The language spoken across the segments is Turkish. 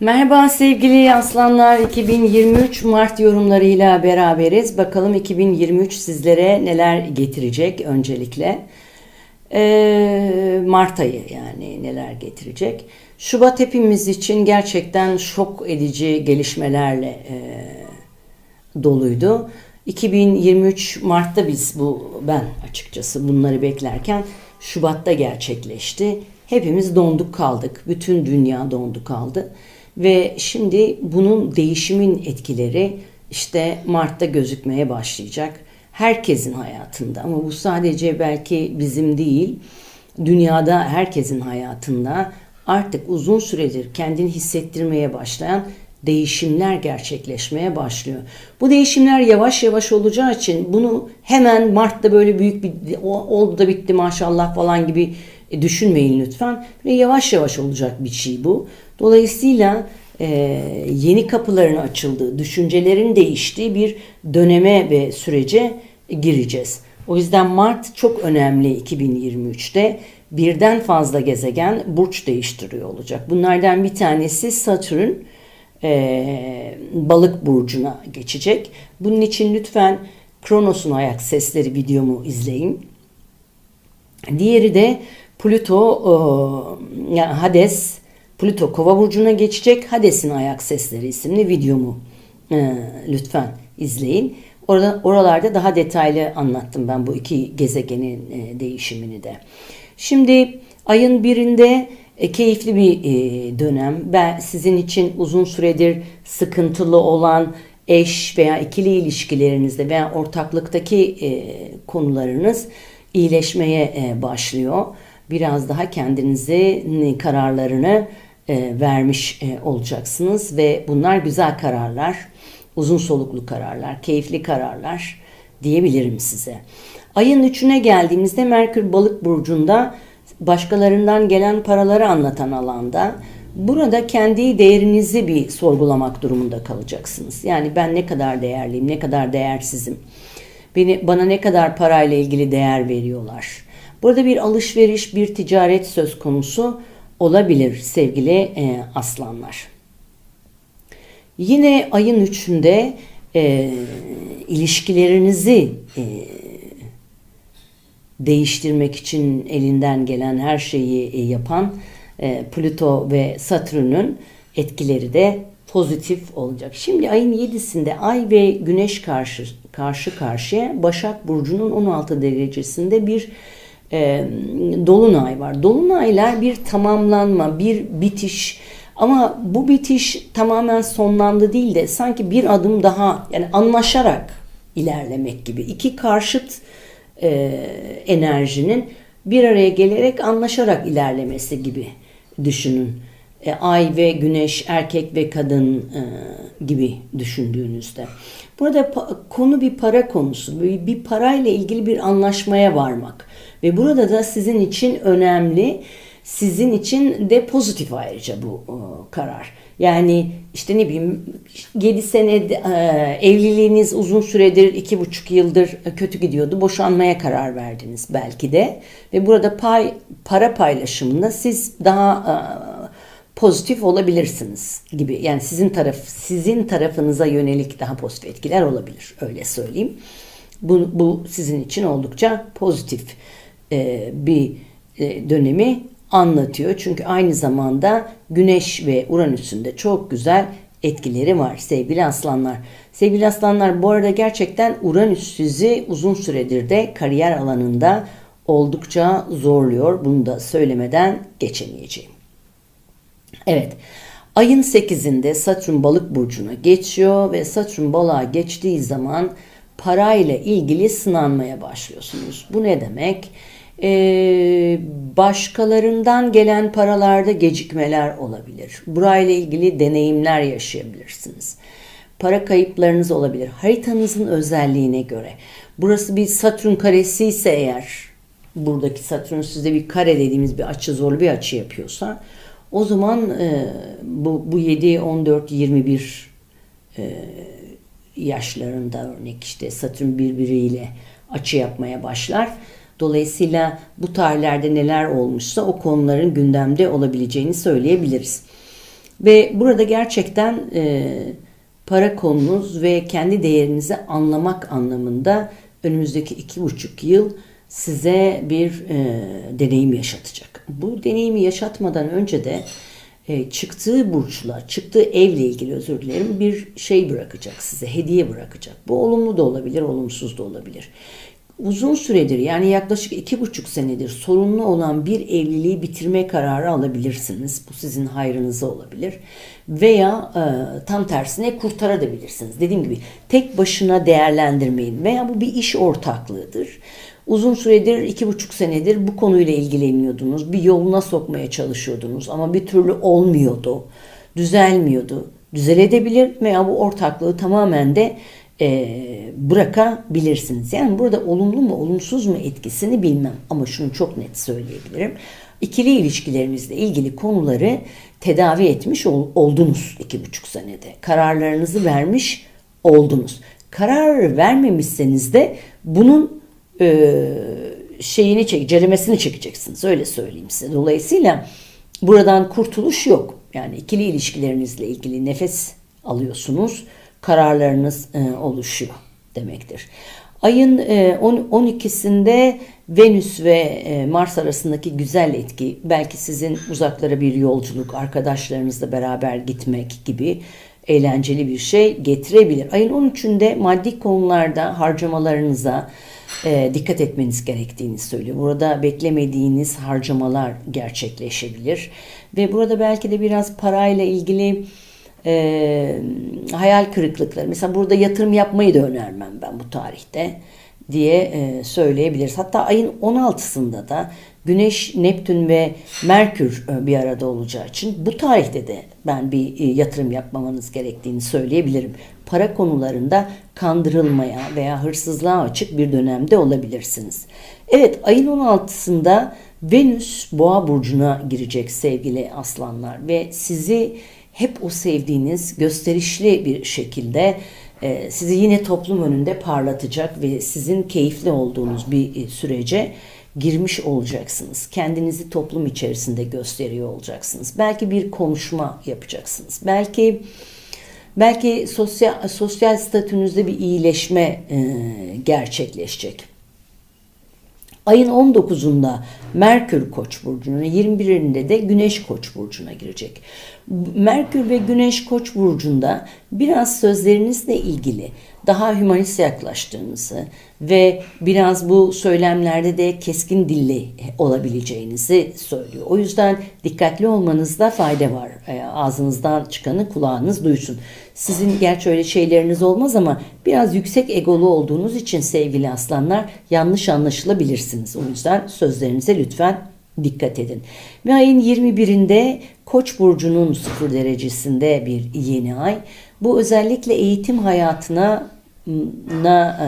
Merhaba sevgili aslanlar 2023 Mart yorumlarıyla beraberiz. Bakalım 2023 sizlere neler getirecek öncelikle. Ee, Mart ayı yani neler getirecek. Şubat hepimiz için gerçekten şok edici gelişmelerle e, doluydu. 2023 Mart'ta biz bu ben açıkçası bunları beklerken Şubat'ta gerçekleşti. Hepimiz donduk kaldık. Bütün dünya dondu kaldı. Ve şimdi bunun değişimin etkileri işte Mart'ta gözükmeye başlayacak. Herkesin hayatında ama bu sadece belki bizim değil, dünyada herkesin hayatında artık uzun süredir kendini hissettirmeye başlayan değişimler gerçekleşmeye başlıyor. Bu değişimler yavaş yavaş olacağı için bunu hemen Mart'ta böyle büyük bir oldu da bitti maşallah falan gibi düşünmeyin lütfen. Ve yavaş yavaş olacak bir şey bu. Dolayısıyla e, yeni kapıların açıldığı, düşüncelerin değiştiği bir döneme ve sürece gireceğiz. O yüzden Mart çok önemli 2023'te. Birden fazla gezegen burç değiştiriyor olacak. Bunlardan bir tanesi Satürn e, balık burcuna geçecek. Bunun için lütfen Kronos'un ayak sesleri videomu izleyin. Diğeri de Plüto, e, yani Hades, Plüto Kova burcuna geçecek. Hades'in ayak sesleri isimli videomu e, lütfen izleyin. Orada oralarda daha detaylı anlattım ben bu iki gezegenin e, değişimini de. Şimdi ayın birinde e, keyifli bir e, dönem. Ben sizin için uzun süredir sıkıntılı olan eş veya ikili ilişkilerinizde veya ortaklıktaki e, konularınız iyileşmeye e, başlıyor. Biraz daha kendinize e, kararlarını e, vermiş e, olacaksınız ve bunlar güzel kararlar, uzun soluklu kararlar, keyifli kararlar diyebilirim size. Ayın üçüne geldiğimizde Merkür Balık burcunda başkalarından gelen paraları anlatan alanda burada kendi değerinizi bir sorgulamak durumunda kalacaksınız. Yani ben ne kadar değerliyim, ne kadar değersizim. Beni bana ne kadar parayla ilgili değer veriyorlar. Burada bir alışveriş, bir ticaret söz konusu olabilir sevgili e, aslanlar. Yine ayın üçünde e, ilişkilerinizi e, değiştirmek için elinden gelen her şeyi e, yapan e, Plüto ve Satürn'ün etkileri de pozitif olacak. Şimdi ayın 7'sinde Ay ve Güneş karşı karşı karşıya Başak Burcu'nun 16 derecesinde bir e, dolunay var. Dolunaylar bir tamamlanma, bir bitiş ama bu bitiş tamamen sonlandı değil de sanki bir adım daha yani anlaşarak ilerlemek gibi. iki karşıt e, enerjinin bir araya gelerek anlaşarak ilerlemesi gibi düşünün. E, ay ve güneş, erkek ve kadın e, gibi düşündüğünüzde. Burada konu bir para konusu. Bir, bir parayla ilgili bir anlaşmaya varmak. Ve burada da sizin için önemli, sizin için de pozitif ayrıca bu e, karar. Yani işte ne bileyim 7 sene e, evliliğiniz uzun süredir, iki buçuk yıldır kötü gidiyordu. Boşanmaya karar verdiniz belki de. Ve burada pay para paylaşımında siz daha e, pozitif olabilirsiniz gibi. Yani sizin taraf sizin tarafınıza yönelik daha pozitif etkiler olabilir. Öyle söyleyeyim. Bu, bu sizin için oldukça pozitif e, bir e, dönemi anlatıyor. Çünkü aynı zamanda Güneş ve Uranüs'ün de çok güzel etkileri var sevgili aslanlar. Sevgili aslanlar bu arada gerçekten Uranüs sizi uzun süredir de kariyer alanında oldukça zorluyor. Bunu da söylemeden geçemeyeceğim. Evet. Ayın 8'inde Satürn balık burcuna geçiyor ve Satürn balığa geçtiği zaman parayla ilgili sınanmaya başlıyorsunuz. Bu ne demek? Ee, başkalarından gelen paralarda gecikmeler olabilir. Burayla ilgili deneyimler yaşayabilirsiniz. Para kayıplarınız olabilir. Haritanızın özelliğine göre. Burası bir Satürn karesi ise eğer buradaki Satürn size bir kare dediğimiz bir açı zorlu bir açı yapıyorsa o zaman e, bu, bu 7, 14, 21 e, yaşlarında örnek işte Satürn birbiriyle açı yapmaya başlar. Dolayısıyla bu tarihlerde neler olmuşsa o konuların gündemde olabileceğini söyleyebiliriz. Ve burada gerçekten e, para konunuz ve kendi değerinizi anlamak anlamında önümüzdeki iki buçuk yıl size bir e, deneyim yaşatacak. Bu deneyimi yaşatmadan önce de e, çıktığı burçla, çıktığı evle ilgili özür dilerim bir şey bırakacak size, hediye bırakacak. Bu olumlu da olabilir, olumsuz da olabilir. Uzun süredir yani yaklaşık iki buçuk senedir sorunlu olan bir evliliği bitirme kararı alabilirsiniz. Bu sizin hayrınıza olabilir. Veya e, tam tersine kurtarabilirsiniz. Dediğim gibi tek başına değerlendirmeyin. Veya bu bir iş ortaklığıdır. Uzun süredir, iki buçuk senedir bu konuyla ilgileniyordunuz. Bir yoluna sokmaya çalışıyordunuz ama bir türlü olmuyordu. Düzelmiyordu. Düzelebilir veya bu ortaklığı tamamen de e, bırakabilirsiniz. Yani burada olumlu mu olumsuz mu etkisini bilmem ama şunu çok net söyleyebilirim. İkili ilişkilerinizle ilgili konuları tedavi etmiş ol, oldunuz iki buçuk senede. Kararlarınızı vermiş oldunuz. Karar vermemişseniz de bunun e, şeyini çek, ceremesini çekeceksiniz. Öyle söyleyeyim size. Dolayısıyla buradan kurtuluş yok. Yani ikili ilişkilerinizle ilgili nefes alıyorsunuz. Kararlarınız e, oluşuyor demektir. Ayın e, 12'sinde Venüs ve e, Mars arasındaki güzel etki belki sizin uzaklara bir yolculuk, arkadaşlarınızla beraber gitmek gibi eğlenceli bir şey getirebilir. Ayın 13'ünde maddi konularda harcamalarınıza e, dikkat etmeniz gerektiğini söylüyor. Burada beklemediğiniz harcamalar gerçekleşebilir ve burada belki de biraz parayla ilgili e, hayal kırıklıkları. Mesela burada yatırım yapmayı da önermem ben bu tarihte diye e, söyleyebiliriz. Hatta ayın 16'sında da Güneş, Neptün ve Merkür e, bir arada olacağı için bu tarihte de ben bir e, yatırım yapmamanız gerektiğini söyleyebilirim. Para konularında kandırılmaya veya hırsızlığa açık bir dönemde olabilirsiniz. Evet ayın 16'sında Venüs Boğa burcuna girecek sevgili aslanlar ve sizi hep o sevdiğiniz gösterişli bir şekilde e, sizi yine toplum önünde parlatacak ve sizin keyifli olduğunuz bir sürece girmiş olacaksınız. Kendinizi toplum içerisinde gösteriyor olacaksınız. Belki bir konuşma yapacaksınız. Belki belki sosyal sosyal statünüzde bir iyileşme e, gerçekleşecek. Ayın 19'unda Merkür Koç burcuna, 21'inde de Güneş Koç burcuna girecek. Merkür ve Güneş Koç burcunda biraz sözlerinizle ilgili daha hümanist yaklaştığınızı ve biraz bu söylemlerde de keskin dilli olabileceğinizi söylüyor. O yüzden dikkatli olmanızda fayda var. E, ağzınızdan çıkanı kulağınız duysun. Sizin gerçi öyle şeyleriniz olmaz ama biraz yüksek egolu olduğunuz için sevgili aslanlar yanlış anlaşılabilirsiniz. O yüzden sözlerinize lütfen dikkat edin. Ve ayın 21'inde Koç burcunun sıfır derecesinde bir yeni ay. Bu özellikle eğitim hayatına na, e,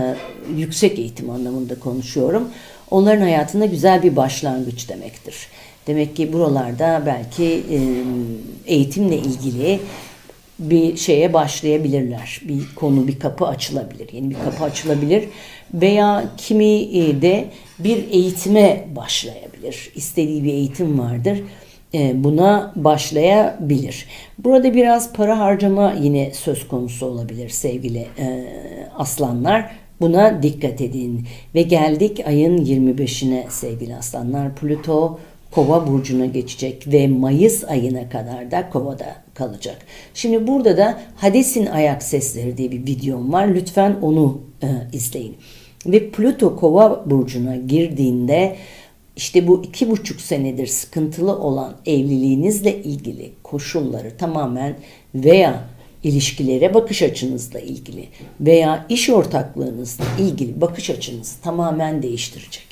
yüksek eğitim anlamında konuşuyorum. Onların hayatında güzel bir başlangıç demektir. Demek ki buralarda belki e, eğitimle ilgili bir şeye başlayabilirler. Bir konu, bir kapı açılabilir. Yeni bir kapı açılabilir. Veya kimi de bir eğitime başlayabilir. İstediği bir eğitim vardır. E, buna başlayabilir. Burada biraz para harcama yine söz konusu olabilir sevgili e, aslanlar. Buna dikkat edin. Ve geldik ayın 25'ine sevgili aslanlar. Plüto Kova burcuna geçecek ve Mayıs ayına kadar da Kova'da kalacak. Şimdi burada da Hades'in ayak sesleri diye bir videom var. Lütfen onu e, izleyin. Ve Plüto Kova burcuna girdiğinde işte bu iki buçuk senedir sıkıntılı olan evliliğinizle ilgili koşulları tamamen veya ilişkilere bakış açınızla ilgili veya iş ortaklığınızla ilgili bakış açınızı tamamen değiştirecek.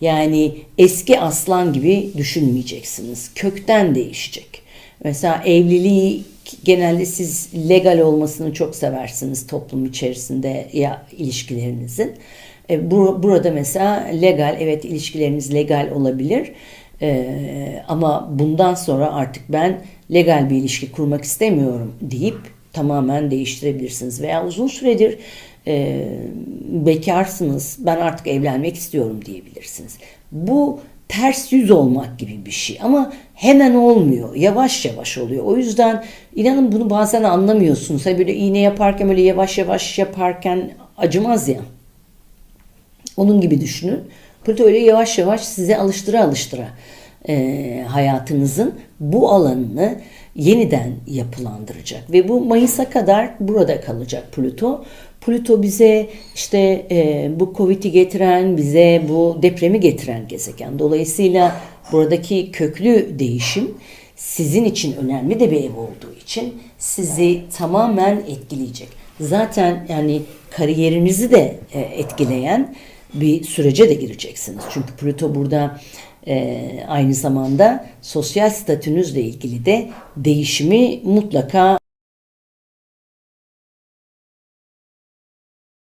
Yani eski aslan gibi düşünmeyeceksiniz. Kökten değişecek. Mesela evliliği genelde siz legal olmasını çok seversiniz toplum içerisinde ya ilişkilerinizin. E, bu, burada mesela legal, evet ilişkileriniz legal olabilir. E, ama bundan sonra artık ben legal bir ilişki kurmak istemiyorum deyip tamamen değiştirebilirsiniz. Veya uzun süredir e, bekarsınız, ben artık evlenmek istiyorum diyebilirsiniz. Bu ters yüz olmak gibi bir şey ama hemen olmuyor. Yavaş yavaş oluyor. O yüzden inanın bunu bazen anlamıyorsunuz. Hani böyle iğne yaparken böyle yavaş yavaş yaparken acımaz ya. Onun gibi düşünün. Pluto öyle yavaş yavaş size alıştıra alıştıra e, hayatınızın bu alanını yeniden yapılandıracak. Ve bu Mayıs'a kadar burada kalacak Pluto. Pluto bize işte e, bu Covid'i getiren, bize bu depremi getiren gezegen. Dolayısıyla buradaki köklü değişim sizin için önemli de bir ev olduğu için sizi tamamen etkileyecek. Zaten yani kariyerinizi de e, etkileyen bir sürece de gireceksiniz. Çünkü Plüto burada e, aynı zamanda sosyal statünüzle ilgili de değişimi mutlaka